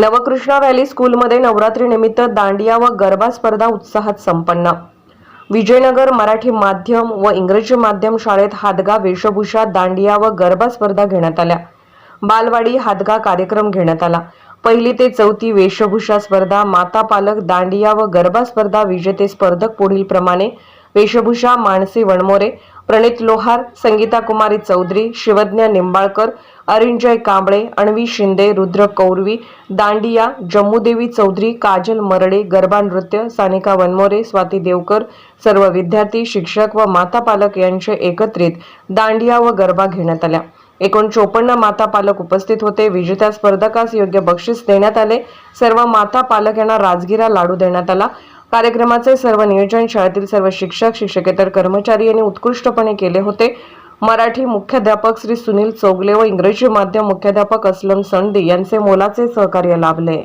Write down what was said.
Navkrishna valley स्कूलमध्ये नवरात्रीनिमित्त दांडिया व गरबा स्पर्धा उत्साहात संपन्न. विजयनगर मराठी माध्यम व इंग्रजी माध्यम शाळेत हादगा वेशभूषा दांडिया व गरबा स्पर्धा घेण्यात आल्या. बालवाडी हादगा कार्यक्रम घेण्यात आला. पहिली ते चौथी वेशभूषा स्पर्धा माता पालक दांडिया व गरबा स्पर्धा विजेते स्पर्धक पुढील प्रमाणे वेशभूषा मानसी वणमोरे प्रणित लोहार संगीता कुमारी चौधरी शिवज्ञ निंबाळकर अरिंजय कांबळे अण्वी शिंदे रुद्र कौरवी दांडिया जम्मूदेवी चौधरी काजल मरडे गरबा नृत्य सानिका वनमोरे स्वाती देवकर सर्व विद्यार्थी शिक्षक व माता पालक यांचे एकत्रित दांडिया व गरबा घेण्यात आल्या. एकूण चोपन्न माता पालक उपस्थित होते. विजेत्या स्पर्धकास योग्य बक्षीस देण्यात आले. सर्व माता पालक यांना राजगिरा लाडू देण्यात आला. कार्यक्रमाचे सर्व नियोजन शाळेतील सर्व शिक्षक शिक्षकेतर कर्मचारी यांनी उत्कृष्टपणे केले होते. मराठी मुख्याध्यापक श्री सुनील चौगले व इंग्रजी माध्यम मुख्याध्यापक असलम संडी यांचे मोलाचे सहकार्य लाभले.